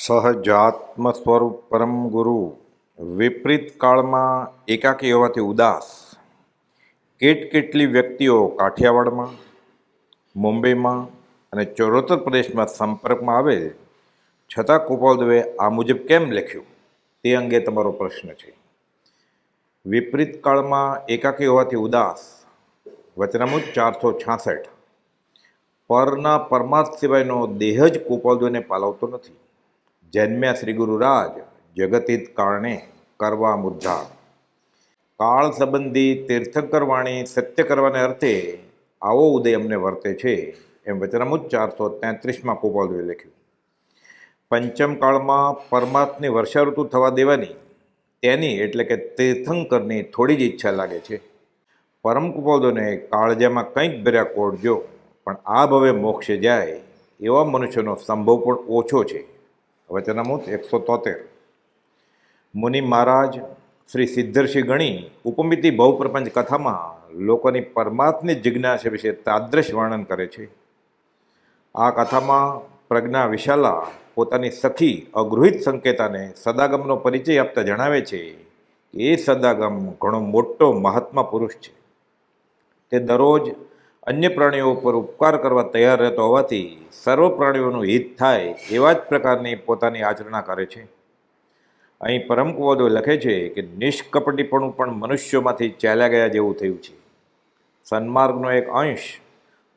સહજાત્મ સ્વરૂપ પરમ ગુરુ. વિપરીત કાળમાં એકાકી હોવાથી ઉદાસ. કેટ કેટલી વ્યક્તિઓ કાઠિયાવાડમાં, મુંબઈમાં અને ચોરોતર પ્રદેશમાં સંપર્કમાં આવે, છતાં કૃપાલદેવે આ મુજબ કેમ લખ્યું? તે અંગે તમારો પ્રશ્ન છે. વિપરીત કાળમાં એકાકી હોવાથી ઉદાસ. વચનામુજ ચારસો છાસઠ. પરના પરમાર્થ સિવાયનો દેહ જ કૃપાલદેવને પાલવતો નથી. જન્મ્યા શ્રી ગુરુરાજ જગતિત કારણે કરવા મુદ્દા કાળ સંબંધી તીર્થંકર વાણી સત્ય કરવાને અર્થે આવો ઉદય અમને વર્તે છે, એમ વચનામુજ ચારસો તેત્રીસમાં કૃપાલદેવે લખ્યું. પંચમ કાળમાં પરમાર્થની વર્ષા ઋતુ થવા દેવાની, તેની એટલે કે તીર્થંકરની થોડી જ ઈચ્છા લાગે છે. પરમ કુપાલદોને કાળજામાં કંઈક ભર્યા કોડજો પણ આ ભવે મોક્ષે જાય, એવા મનુષ્યનો સંભવ પણ ઓછો છે. વચનામૃત એકસો તોતેર. મુનિ મહારાજ શ્રી સિદ્ધર્ષિ ગણી ઉપમિતિ બહુપ્રપંચ કથામાં લોકોની પરમાત્મની જિજ્ઞાસા વિશે તાદ્રશ વર્ણન કરે છે. આ કથામાં પ્રજ્ઞા વિશાલા પોતાની સખી અગૃહિત સંકેતાને સદાગમનો પરિચય આપતા જણાવે છે એ સદાગમ ઘણો મોટો મહાત્મા પુરુષ છે. તે દરરોજ અન્ય પ્રાણીઓ ઉપર ઉપકાર કરવા તૈયાર રહેતો હોવાથી સર્વ પ્રાણીઓનું હિત થાય એવા જ પ્રકારની પોતાની આચરણા કરે છે. અહીં પરમકુવાદો લખે છે કે નિષ્કપટીપણું પણ મનુષ્યોમાંથી ચાલ્યા ગયા જેવું થયું છે. સન્માર્ગનો એક અંશ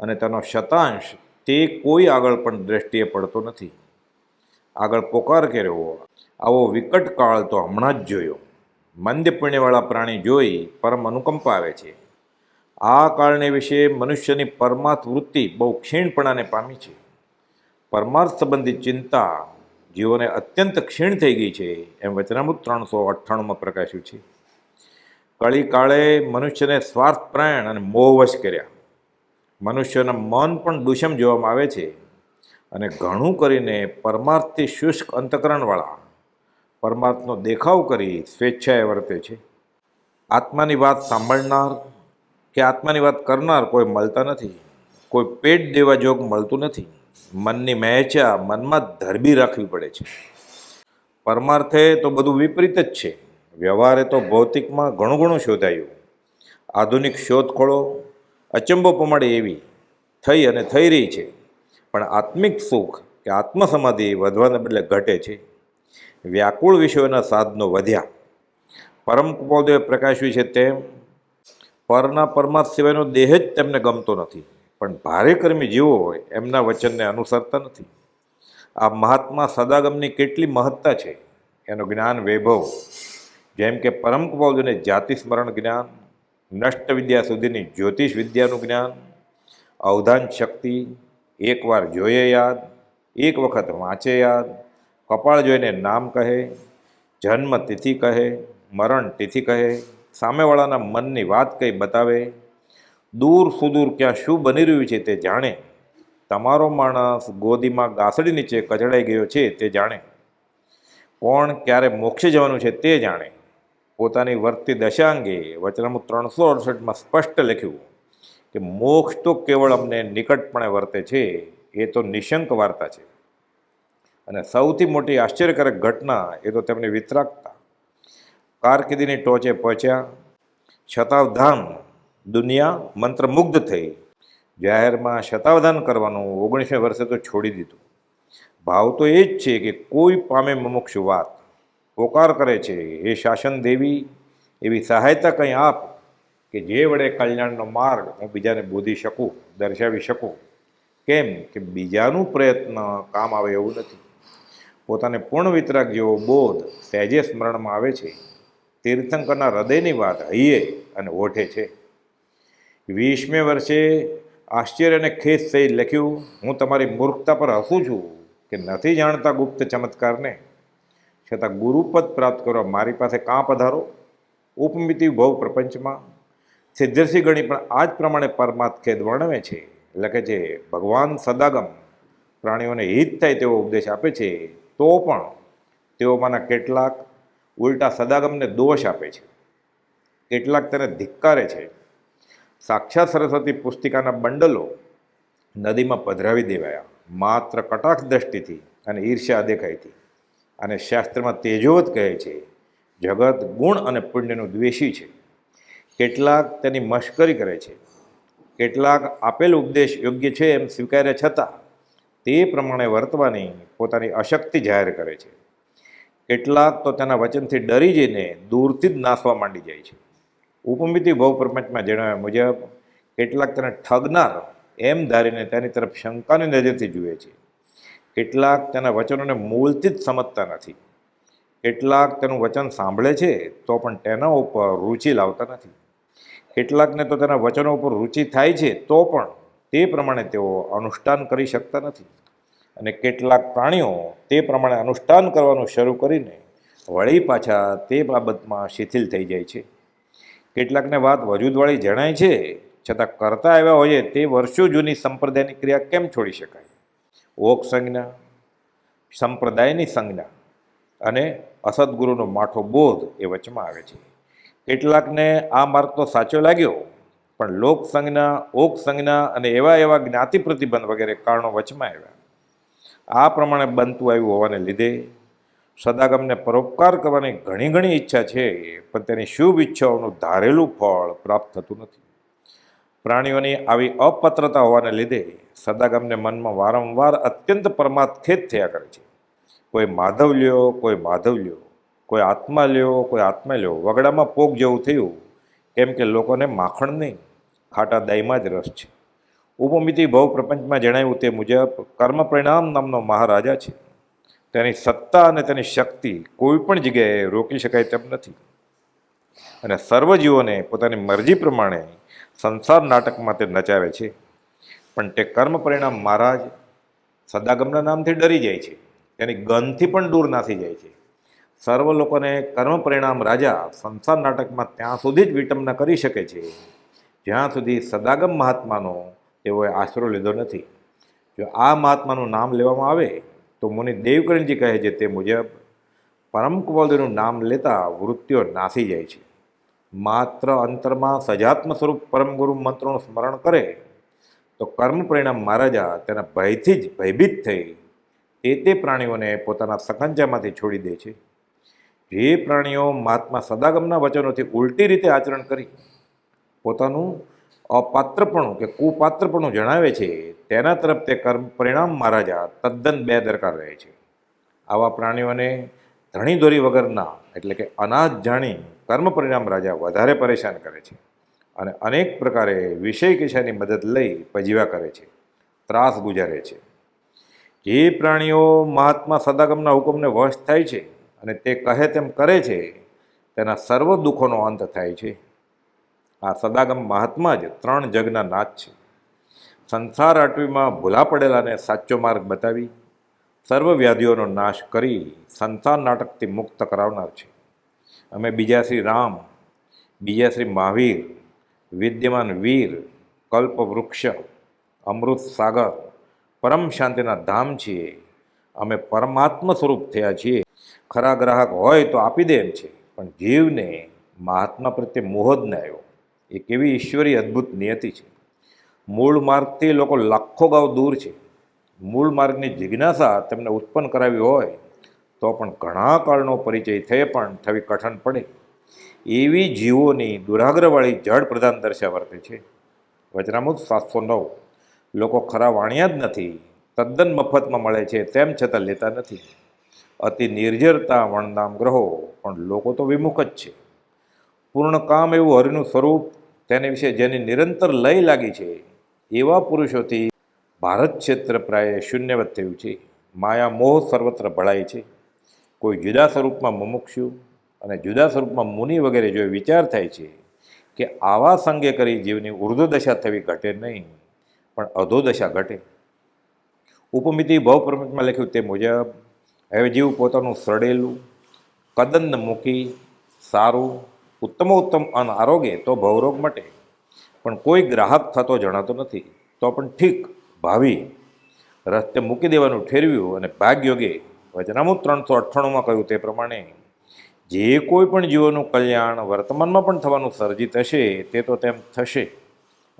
અને તેનો શતાંશ તે કોઈ આગળ પણ દ્રષ્ટિએ પડતો નથી. આગળ પોકાર કર્યો, આવો વિકટ કાળ તો હમણાં જ જોયો. મંદ પુણ્યવાળા પ્રાણી જોઈ પરમ અનુકંપા આવે છે. આ કાળને વિશે મનુષ્યની પરમાર્થ વૃત્તિ બહુ ક્ષીણપણાને પામી છે. પરમાર્થ સંબંધિત ચિંતા જીવોને અત્યંત ક્ષીણ થઈ ગઈ છે, એમ વચનામૃત ત્રણસો અઠ્ઠાણુંમાં પ્રકાશ્યું છે. કળી કાળે મનુષ્યને સ્વાર્થપ્રાણ અને મોહવશ કર્યા. મનુષ્યના મન પણ દુષમ જોવામાં આવે છે અને ઘણું કરીને પરમાર્થથી શુષ્ક અંતકરણવાળા, પરમાર્થનો દેખાવ કરી સ્વેચ્છાએ વર્તે છે. આત્માની વાત સાંભળનાર કે આત્માની વાત કરનાર કોઈ મળતા નથી, કોઈ પેટ દેવા જોગ મળતું નથી. મનની મહેચા મનમાં ધરબી રાખવી પડે છે. પરમાર્થે તો બધું વિપરીત જ છે. વ્યવહારે તો ભૌતિકમાં ઘણું ઘણું શોધાયું. આધુનિક શોધખોળો અચંબો પમાડે એવી થઈ અને થઈ રહી છે. પણ આત્મિક સુખ કે આત્મસમાધિ વધવાને બદલે ઘટે છે. વ્યાકુળ વિષયોના સાધનો વધ્યા. પરમ કુપોદેવે પ્રકાશ્યું છે તેમ પરના પરમાર્થ સિવાયનો દેહ જ તેમને ગમતો નથી. પણ ભારે કર્મી જીવો હોય, એમના વચનને અનુસરતા નથી. આ મહાત્મા સદાગમની કેટલી મહત્તા છે? એનું જ્ઞાન વૈભવ. જેમ કે પરમ કુપાલજીને જાતિ સ્મરણ જ્ઞાન, નષ્ટ વિદ્યા સુધીની જ્યોતિષ વિદ્યાનું જ્ઞાન, અવધાન શક્તિ, એકવાર જોઈએ યાદ, એક વખત વાંચે યાદ, કપાળ જોઈને નામ કહે, જન્મ તિથિ કહે, મરણ તિથિ કહે સામેવાળાના મનની વાત કંઈ બતાવે? દૂર સુદૂર ક્યાં શું બની રહ્યું છે તે જાણે. તમારો માણસ ગોદીમાં ગાસડી નીચે કચડાઈ ગયો છે તે જાણે. કોણ ક્યારે મોક્ષે જવાનું છે તે જાણે. પોતાની વર્તી દશા અંગે વચનામું ત્રણસો અડસઠમાં સ્પષ્ટ લખ્યું કે મોક્ષ તો કેવળ અમને નિકટપણે વર્તે છે, એ તો નિશંક વાર્તા છે. અને સૌથી મોટી આશ્ચર્યકારક ઘટના એ તો તેમની વિતરાગતા. કારકિર્દીની ટોચે પહોંચ્યા. શતાવધાન દુનિયા મંત્રમુગ્ધ થઈ. જાહેરમાં શતાવધાન કરવાનું ઓગણીસમી વર્ષે તો છોડી દીધું. ભાવ તો એ જ છે કે કોઈ પામે મુમુક્ષુ વાત. પોકાર કરે છે એ શાસન દેવી, એવી સહાયતા કંઈ આપ કે જે વડે કલ્યાણનો માર્ગ હું બીજાને બોધી શકું, દર્શાવી શકું? કેમ કે બીજાનું પ્રયત્ન કામ આવે એવું નથી. પોતાને પૂર્ણ વિતરાગ જેવો બોધ સહેજે સ્મરણમાં આવે છે. તીર્થંકરના હૃદયની વાત હૈયે અને ઓઠે છે. વીસમે વર્ષે આશ્ચર્ય અને ખેસ સહિત લખ્યું, હું તમારી મૂર્ખતા પર હસું છું કે નથી જાણતા ગુપ્ત ચમત્કારને? છતાં ગુરુપદ પ્રાપ્ત કરવા મારી પાસે કાં પધારો ઉપમિતિ ભવ પ્રપંચમાં? સિદ્ધર્ષિ ગણી પણ આ જ પ્રમાણે પરમાર્થ ખેદ વર્ણવે છે. લખે છે, ભગવાન સદાગમ પ્રાણીઓને હિત થાય તેવો ઉપદેશ આપે છે, તો પણ તેઓમાંના કેટલાક ઉલટા સદાગમને દોષ આપે છે. કેટલાક તેને ધિક્કારે છે. સાક્ષાત સરસ્વતી પુસ્તિકાના બંડલો નદીમાં પધરાવી દેવાયા. માત્ર કટાક્ષ દ્રષ્ટિથી અને ઈર્ષ્યા દેખાઈથી. અને શાસ્ત્રમાં તેજોવત કહે છે, જગત ગુણ અને પુણ્યનું દ્વેષી છે. કેટલાક તેની મશ્કરી કરે છે. કેટલાક આપેલ ઉપદેશ યોગ્ય છે એમ સ્વીકાર્યા છતાં તે પ્રમાણે વર્તવાની પોતાની અશક્તિ જાહેર કરે છે. કેટલાક તો તેના વચનથી ડરી જઈને દૂરથી જ નાસવા માંડી જાય છે. ઉપમિતિ ભવપ્રપંચમાં જણાવ્યા મુજબ, કેટલાક તેને ઠગનાર એમ ધારીને તેની તરફ શંકાની નજરથી જુએ છે. કેટલાક તેના વચનોને મૂળથી જ સમજતા નથી. કેટલાક તેનું વચન સાંભળે છે તો પણ તેના ઉપર રુચિ લાવતા નથી. કેટલાકને તો તેના વચનો ઉપર રુચિ થાય છે તો પણ તે પ્રમાણે તેઓ અનુષ્ઠાન કરી શકતા નથી. અને કેટલાક પ્રાણીઓ તે પ્રમાણે અનુષ્ઠાન કરવાનું શરૂ કરીને વળી પાછા તે બાબતમાં શિથિલ થઈ જાય છે. કેટલાકને વાત વજૂદવાળી જણાય છે, છતાં કરતા આવ્યા હોઈએ તે વર્ષો જૂની સંપ્રદાયની ક્રિયા કેમ છોડી શકાય? ઓક સંજ્ઞા, સંપ્રદાયની સંજ્ઞા અને અસદગુરુનો માઠો બોધ એ વચમાં આવે છે. કેટલાકને આ માર્ગ તો સાચો લાગ્યો, પણ લોક સંજ્ઞા, ઓક સંજ્ઞા અને એવા એવા જ્ઞાતિ પ્રતિબંધ વગેરે કારણો વચમાં આવ્યા. આ પ્રમાણે બનતું આવ્યું હોવાને લીધે સદાગમને પરોપકાર કરવાની ઘણી ઘણી ઈચ્છા છે, પણ તેની શુભ ઈચ્છાઓનું ધારેલું ફળ પ્રાપ્ત થતું નથી. પ્રાણીઓની આવી અપત્રતા હોવાને લીધે સદાગમને મનમાં વારંવાર અત્યંત પરમાત્ખેદ થયા કરે છે. કોઈ માધવ લ્યો કોઈ માધવ લ્યો કોઈ આત્મા લ્યો કોઈ આત્મા લ્યો વગડામાં પોગ જેવું થયું, કેમ કે લોકોને માખણ નહીં, ખાટા દાયમાં જ રસ છે. ઉપમિતિ ભવ પ્રપંચમાં જણાવ્યું તે મુજબ કર્મ પરિણામ નામનો મહારાજા છે. તેની સત્તા અને તેની શક્તિ કોઈ પણ જગ્યાએ રોકી શકાય તેમ નથી. અને સર્વ જીવોને પોતાની મરજી પ્રમાણે સંસાર નાટકમાં તે નચાવે છે. પણ તે કર્મ પરિણામ મહારાજ સદાગમના નામથી ડરી જાય છે. તેની ગંધથી પણ દૂર નાસી જાય છે. સર્વ લોકોને કર્મ પરિણામ રાજા સંસાર નાટકમાં ત્યાં સુધી જ વિટંબના કરી શકે છે. જ્યાં સુધી સદાગમ મહાત્માનો તેઓએ આશરો લીધો નથી. જો આ મહાત્માનું નામ લેવામાં આવે, તો મુનિ દેવકરણજી કહે છે તે મુજબ, પરમ કુવલદેવનું નામ લેતા વૃત્તિઓ નાસી જાય છે. માત્ર અંતરમાં સજાત્મ સ્વરૂપ પરમ ગુરુ મંત્રોનું સ્મરણ કરે, તો કર્મ પરિણામ મહારાજા તેના ભયથી જ ભયભીત થઈ તે તે પ્રાણીઓને પોતાના સખંજામાંથી છોડી દે છે. જે પ્રાણીઓ મહાત્મા સદાગમના વચનોથી ઉલટી રીતે આચરણ કરી, પોતાનું અપાત્રપણું કે કુપાત્રપણું જણાવે છે, તેના તરફ તે કર્મ પરિણામ મહારાજા તદ્દન બેદરકાર રહે છે. આવા પ્રાણીઓને ધણી દોરી વગરના એટલે કે અનાજ જાણી કર્મ પરિણામ રાજા વધારે પરેશાન કરે છે અને અનેક પ્રકારે વિષય કિશાની મદદ લઈ પજીવા કરે છે, ત્રાસ ગુજારે છે. જે પ્રાણીઓ મહાત્મા સદાગમના હુકમને વશ થાય છે અને તે કહે તેમ કરે છે, તેના સર્વ દુઃખોનો અંત થાય છે. આ સદાગમ મહાત્મા જ ત્રણ જગના નાથ છે. સંસાર આટવીમાં ભૂલા પડેલાને સાચો માર્ગ બતાવી, સર્વ વ્યાધિઓનો નાશ કરી સંસાર નાટકથી મુક્ત કરાવનાર છે. અમે બીજા શ્રી રામ, બીજા શ્રી મહાવીર, વિદ્યમાન વીર કલ્પ વૃક્ષ અમૃત સાગર, પરમ શાંતિના ધામ છીએ. અમે પરમાત્મ સ્વરૂપ થયા છીએ. ખરા ગ્રાહક હોય તો આપી દે એમ છે, પણ જીવને મહાત્મા પ્રત્યે મોહ જ ન આવ્યો એ કેવી ઈશ્વરી અદ્ભુત નિયતિ છે. મૂળ માર્ગથી લોકો લાખો ગાઉ દૂર છે. મૂળ માર્ગની જિજ્ઞાસા તેમને ઉત્પન્ન કરાવી હોય તો પણ ઘણા કાળનો પરિચય થઈ પણ થવી કઠણ પડે. એવી જીવોની દુરાગ્રવાળી જળ પ્રધાન દર્શા વર્તે છે. વચનામૃત સાતસો નવ. લોકો ખરા વાણ્યા જ નથી. તદ્દન મફતમાં મળે છે તેમ છતાં લેતા નથી. અતિ નિર્જરતા વણનામ ગ્રહો, પણ લોકો તો વિમુખ જ છે. પૂર્ણ કામ એવું હરિનું સ્વરૂપ તેને વિશે જેની નિરંતર લય લાગી છે, એવા પુરુષોથી ભારત ક્ષેત્ર પ્રાય શૂન્યવત થયું છે. માયા મોહ સર્વત્ર ભળાય છે. કોઈ જુદા સ્વરૂપમાં મુમુક્ષુ અને જુદા સ્વરૂપમાં મુનિ વગેરે જો વિચાર થાય છે કે આવા સંગે કરી જીવની ઉર્ધ્વ દશા થવી ઘટે નહીં, પણ અધો દશા ઘટે. ઉપમિતિ ભવપ્રમિતમાં લખ્યું તે મુજબ, હવે જીવ પોતાનું સડેલું કદન મૂકી, સારું ઉત્તમોત્તમ અન આરોગે તો ભવરોગ મટે. પણ કોઈ ગ્રાહક થતો જણાતો નથી, તો પણ ઠીક, ભાવિ. રસ્તે મૂકી દેવાનું ઠેરવ્યું અને ભાગ્યોગે વચનામું ત્રણસો અઠ્ઠાણુંમાં કહ્યું તે પ્રમાણે, જે કોઈ પણ જીવોનું કલ્યાણ વર્તમાનમાં પણ થવાનું સર્જિત હશે, તે તો તેમ થશે.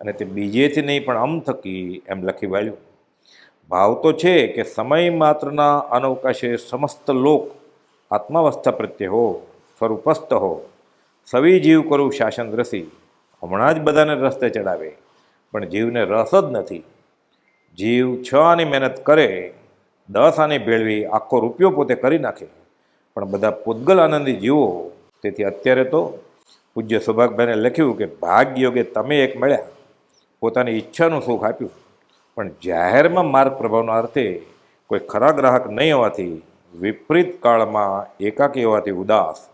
અને તે બીજેથી નહીં પણ આમ થકી, એમ લખી વાળ્યું. ભાવ તો છે કે સમય માત્રના અનવકાશે સમસ્ત લોક આત્માવસ્થા પ્રત્યે હો, સ્વરૂપસ્થ હો. સવી જીવ કરું શાસન રસી. હમણાં જ બધાને રસ્તે ચડાવે. પણ જીવને રસ જ નથી. જીવ છ આની મહેનત કરે, દસ આની ભેળવી આખો રૂપિયો પોતે કરી નાખે. પણ બધા પૂતગલ આનંદી જીવો. તેથી અત્યારે તો પૂજ્ય સૌભાગભાઈને લખ્યું કે ભાગ્યોગે તમે એક મળ્યા. પોતાની ઈચ્છાનું સુખ આપ્યું. પણ જાહેરમાં માર્ગ પ્રભાવના અર્થે કોઈ ખરા ગ્રાહક નહીં હોવાથી વિપરીત કાળમાં એકાકી હોવાથી ઉદાસ.